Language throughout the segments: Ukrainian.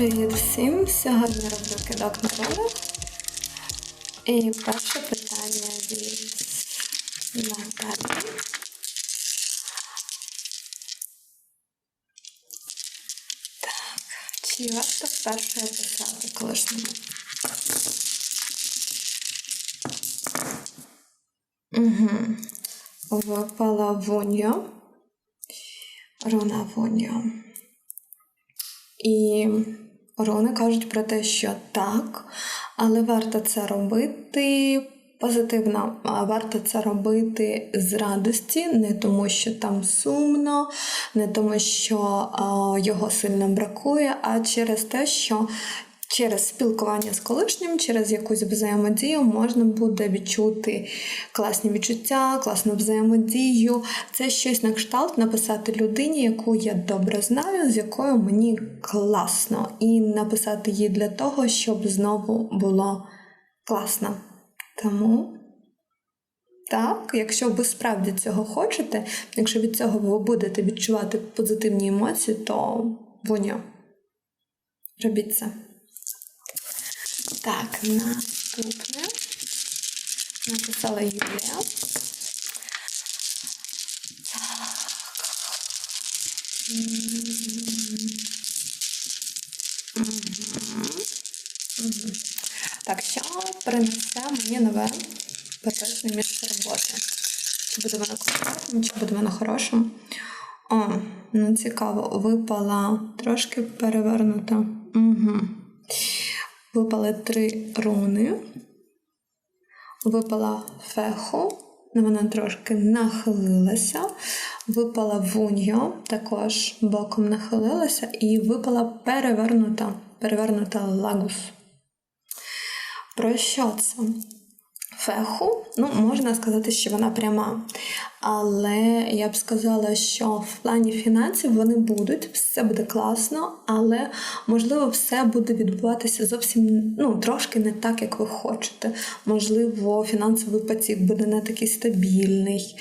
Привіт всім! Сьогодні роблю кидок на ролик. І перше питання від Наталі. Так, чи варто вперше писати колишньому? Угу. Випала Воньо. Рона Воньо. І руни кажуть про те, що так, але варто це робити позитивно, а варто це робити з радості, не тому, що там сумно, не тому, що його сильно бракує, а через те, що Через спілкування з колишнім, через якусь взаємодію можна буде відчути класні відчуття, класну взаємодію. Це щось на кшталт написати людині, яку я добре знаю, з якою мені класно, і написати їй для того, щоб знову було класно. Тому. Так, якщо ви справді цього хочете, якщо від цього ви будете відчувати позитивні емоції, то воньо. Робіть це. Так, наступне. Написала Юлія. Так, що принесе мені нове безпечне місце роботи? Чи буде воно комфортним, чи буде воно хорошим? О, ну цікаво, випала трошки перевернута. Угу. Випали три руни. Випала феху, вона трошки нахилилася. Випала вуньо, також боком нахилилася, і випала перевернута, перевернута лагус. Про що це? Феху, ну, можна сказати, що вона пряма. Але я б сказала, що в плані фінансів вони будуть, все буде класно, але можливо все буде відбуватися зовсім ну, трошки не так, як ви хочете. Можливо, фінансовий потік буде не такий стабільний,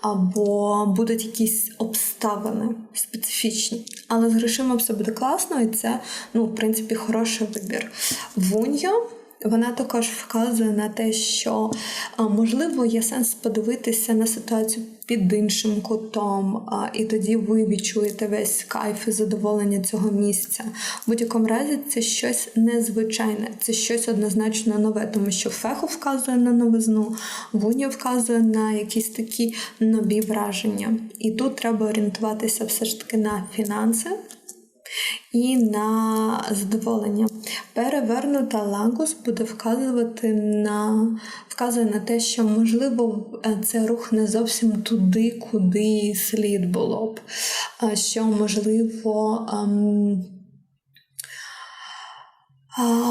або будуть якісь обставини специфічні. Але з грошима все буде класно, і це, ну, в принципі, хороший вибір. Вуньо. Вона також вказує на те, що можливо є сенс подивитися на ситуацію під іншим кутом, і тоді ви відчуєте весь кайф і задоволення цього місця. В будь-якому разі це щось незвичайне, це щось однозначно нове, тому що феху вказує на новизну, вуня вказує на якісь такі нові враження. І тут треба орієнтуватися все ж таки на фінанси і на задоволення. Перевернута лагус буде вказувати на вказує на те, що можливо це рух не зовсім туди, куди слід було б. Що можливо. Ем,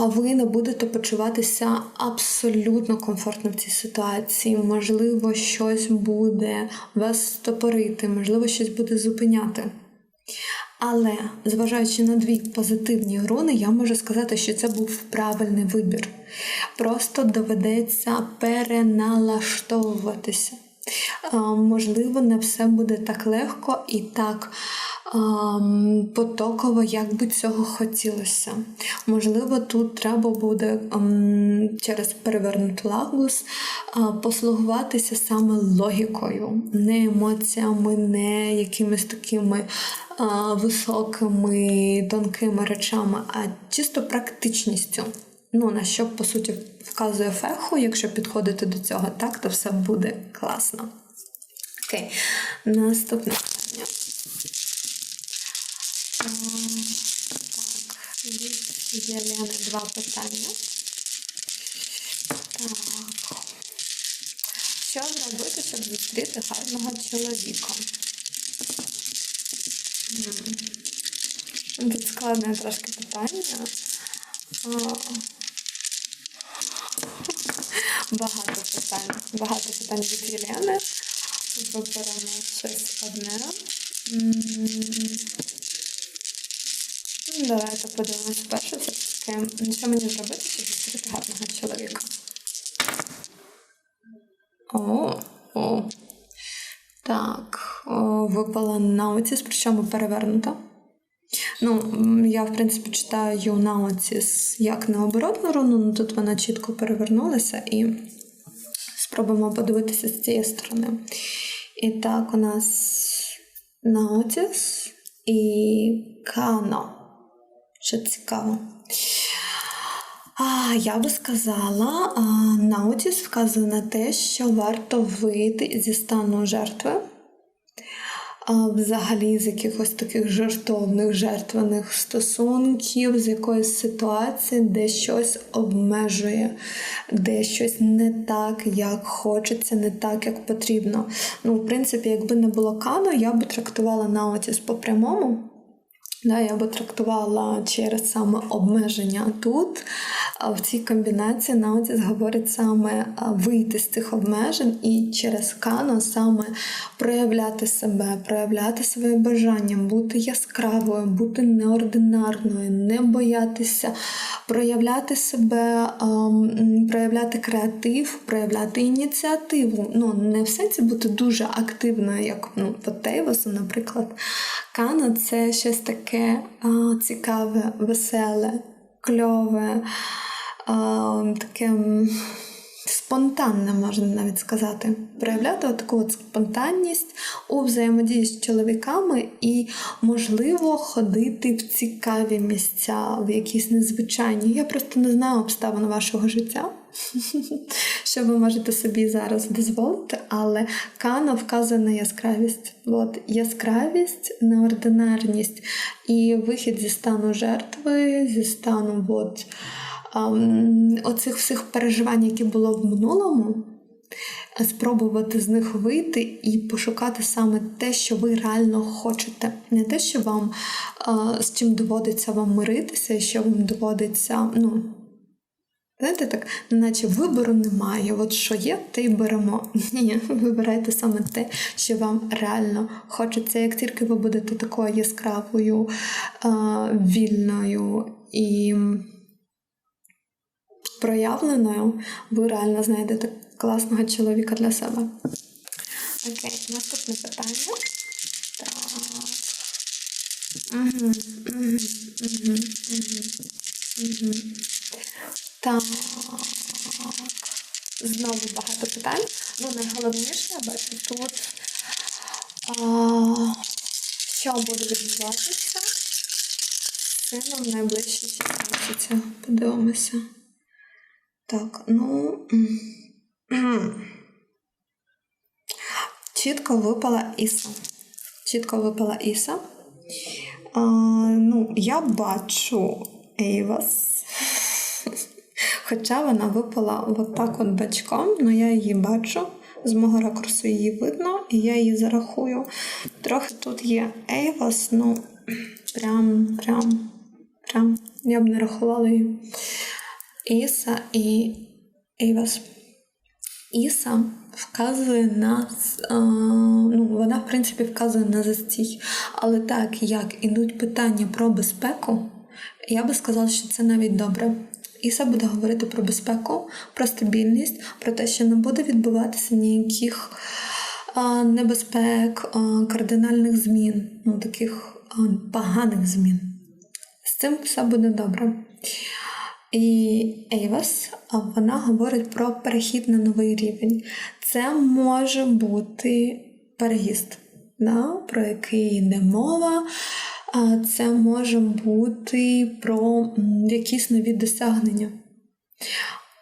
ви не будете почуватися абсолютно комфортно в цій ситуації. Можливо, щось буде вас стопорити, можливо, щось буде зупиняти. Але, зважаючи на дві позитивні грони, я можу сказати, що це був правильний вибір. Просто доведеться переналаштовуватися. Можливо, не все буде так легко і так потоково, як би цього хотілося. Можливо, тут треба буде через перевернутий лагус послугуватися саме логікою, не емоціями, не якимись такими високими, тонкими речами, а чисто практичністю. Ну, на що, по суті, вказує феху, якщо підходити до цього так, то все буде класно. Окей, наступне питання. Так, від Єлени два питання. Так. Що зробити, щоб зустріти гарного чоловіка? Тут складне трошки питання. Багато питань. Багато питань від Єлени. Виберемо щось одне. Давайте подивимось перше все-таки, що мені зробити, щоб зустріти гарного чоловіка. О, о. Так, о, випала науці, причому перевернута. Ну, я, в принципі, читаю наоціс як необоротну руну, ну тут вона чітко перевернулася і спробуємо подивитися з цієї сторони. І так, у нас наотіс і кано. Що цікаво. А, я би сказала, а, наутіс вказує на те, що варто вийти зі стану жертви, а, взагалі з якихось таких жертовних, жертвених стосунків, з якоїсь ситуації, де щось обмежує, де щось не так, як хочеться, не так, як потрібно. Ну, в принципі, якби не було кану, я би трактувала наутіс по прямому. Да, я би трактувала через саме обмеження тут. А в цій комбінації наутіс говорить саме вийти з цих обмежень і через кано саме проявляти себе, проявляти своє бажання, бути яскравою, бути неординарною, не боятися, проявляти себе, проявляти креатив, проявляти ініціативу. Ну, не в сенсі бути дуже активною, як ну, по Тейвасу, наприклад. Кано це щось таке а, цікаве, веселе, кльове, а, таке спонтанне, можна навіть сказати. Проявляти таку от спонтанність у взаємодії з чоловіками і, можливо, ходити в цікаві місця, в якісь незвичайні. Я просто не знаю обставин вашого життя. Що ви можете собі зараз дозволити, але кано вказує на яскравість. От яскравість, неординарність і вихід зі стану жертви, зі стану от, ем, оцих всіх переживань, які було в минулому. Спробувати з них вийти і пошукати саме те, що ви реально хочете, не те, що вам е, з чим доводиться вам миритися, що вам доводиться, ну. Знаєте, так, наче вибору немає. От що є, те й беремо. Ні, вибирайте саме те, що вам реально хочеться. Як тільки ви будете такою яскравою, вільною і проявленою, ви реально знайдете класного чоловіка для себе. Окей, наступне питання. Так. Угу, угу, угу, угу, угу. Так. Знову багато питань. Ну, найголовніше, я бачу тут, а, що буде відбуватися сином в найближчі 6 місяців. Подивимося. Так, ну. Чітко випала Іса. Чітко випала Іса. А, ну, я бачу Ейвас. Хоча вона випала отак от бачком, але я її бачу. З мого ракурсу її видно, і я її зарахую. Трохи тут є Ейвас, ну прям, прям, прям. Я б не рахувала її. Іса і Ейвас. Іса вказує на е, ну, вона, в принципі, вказує на застій. Але так як ідуть питання про безпеку, я би сказала, що це навіть добре. Іса буде говорити про безпеку, про стабільність, про те, що не буде відбуватися ніяких небезпек, кардинальних змін, ну таких поганих змін. З цим все буде добре. І Ейвас вона говорить про перехід на новий рівень. Це може бути переїзд, да, про який йде мова. Це може бути про якісь нові досягнення.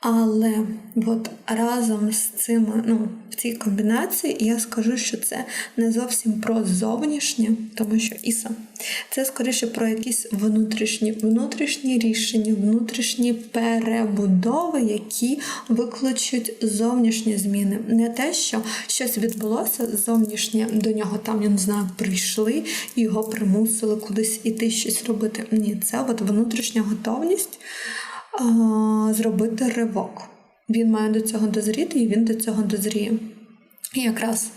Але от разом з цими, ну, в цій комбінації я скажу, що це не зовсім про зовнішнє, тому що Іса це скоріше про якісь внутрішні внутрішні рішення, внутрішні перебудови, які виключать зовнішні зміни. Не те, що щось відбулося зовнішнє до нього там, я не знаю, прийшли його примусили кудись іти щось робити. Ні, це от внутрішня готовність зробити ривок. Він має до цього дозріти, і він до цього дозріє. І якраз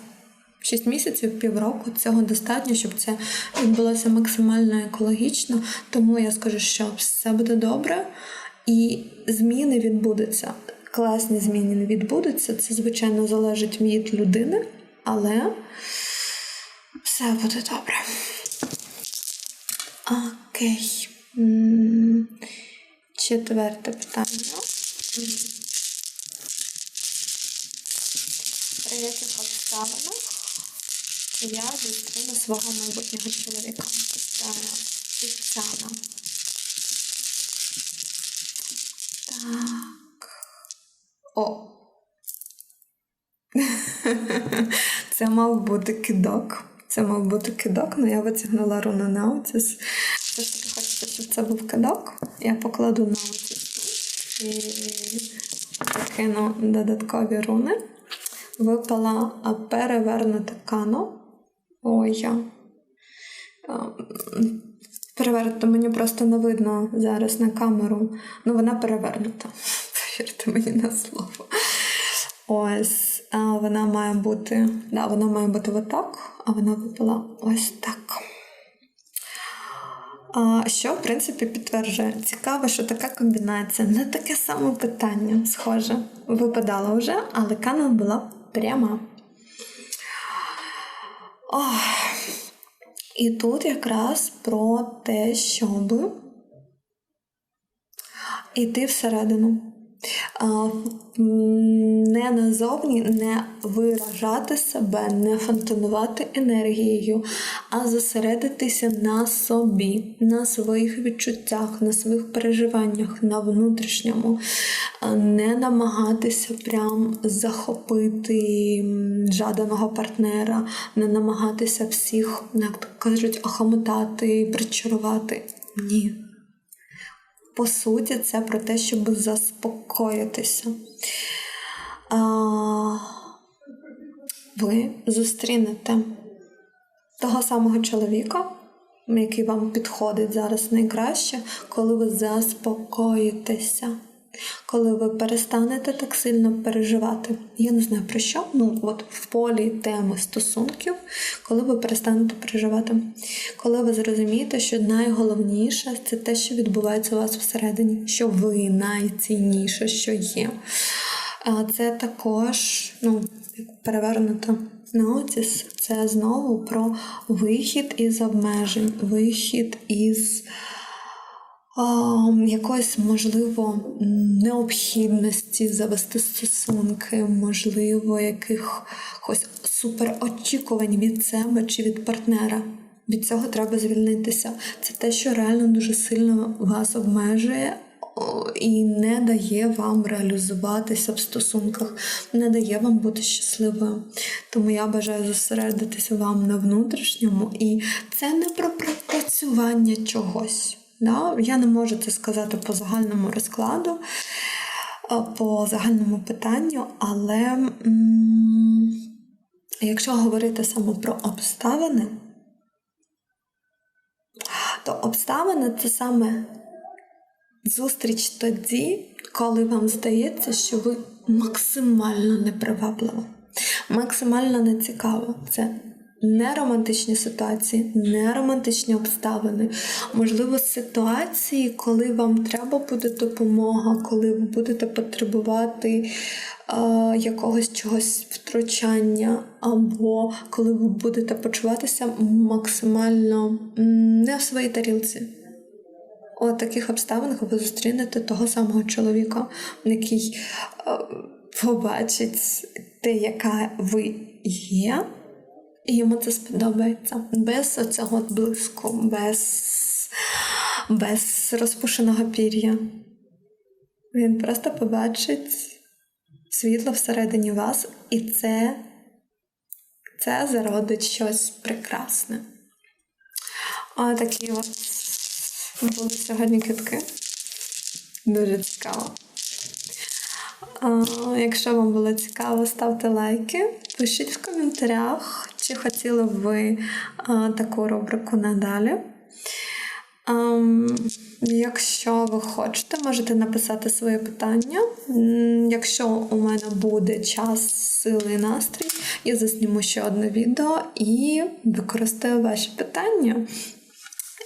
6 місяців, півроку цього достатньо, щоб це відбулося максимально екологічно. Тому я скажу, що все буде добре, і зміни відбудуться. Класні зміни не відбудуться. Це, звичайно, залежить від людини, але все буде добре. Окей. Четверте питання. При яких обставинах я зустріну свого майбутнього чоловіка? Тетяна. Так. О. Це мав бути кидок. Це мав бути кидок, але я витягнула руну Наутіс. Все ж таки щоб це був кидок. Я покладу Наутіс тут і закину додаткові руни. Випала а, перевернута кано. Ой, я. Мені просто не видно зараз на камеру. Ну, вона перевернута. Повірте мені на слово. Ось, а вона має бути. Да, вона має бути отак, а вона випала ось так. Що, в принципі, підтверджує. Цікаво, що така комбінація. Не таке саме питання, схоже. Випадала вже, але канал була пряма. Ох. І тут якраз про те, щоб іти всередину. Не назовні не виражати себе, не фонтанувати енергією, а зосередитися на собі, на своїх відчуттях, на своїх переживаннях, на внутрішньому, не намагатися прям захопити жаданого партнера, не намагатися всіх, як кажуть, охомотати, причарувати. Ні. По суті, це про те, щоб заспокоїтися. А, ви зустрінете того самого чоловіка, який вам підходить зараз найкраще, коли ви заспокоїтеся. Коли ви перестанете так сильно переживати, я не знаю про що, ну от в полі теми стосунків, коли ви перестанете переживати, коли ви зрозумієте, що найголовніше це те, що відбувається у вас всередині, що ви найцінніше, що є. Це також ну, як перевернуто наотіс, це знову про вихід із обмежень, вихід із якоїсь, можливо, необхідності завести стосунки, можливо, якихось суперочікувань від себе чи від партнера. Від цього треба звільнитися. Це те, що реально дуже сильно вас обмежує і не дає вам реалізуватися в стосунках, не дає вам бути щасливою. Тому я бажаю зосередитися вам на внутрішньому, і це не про пропрацювання чогось. Да? Я не можу це сказати по загальному розкладу, по загальному питанню, але якщо говорити саме про обставини, то обставини це саме зустріч тоді, коли вам здається, що ви максимально неприваблива, максимально нецікава. Це не романтичні ситуації, не романтичні обставини, можливо, ситуації, коли вам треба буде допомога, коли ви будете потребувати е, якогось чогось втручання, або коли ви будете почуватися максимально не в своїй тарілці. У таких обставинах ви зустрінете того самого чоловіка, який е, побачить те, яка ви є. І йому це сподобається. Без оцього блиску, без, без розпушеного пір'я. Він просто побачить світло всередині вас, і це, це зародить щось прекрасне. А такі от були сьогодні китки. Дуже цікаво. А, Якщо вам було цікаво, ставте лайки, пишіть в коментарях, чи хотіли б ви а, таку рубрику надалі. Ем, якщо ви хочете, можете написати своє питання. Якщо у мене буде час, сили і настрій, я засніму ще одне відео і використаю ваші питання.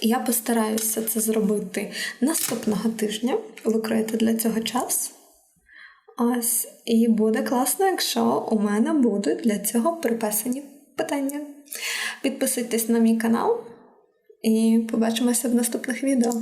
Я постараюся це зробити наступного тижня. Викроїти для цього час. Ось, і буде класно, якщо у мене будуть для цього приписані питання. Підписуйтесь на мій канал. І побачимося в наступних відео.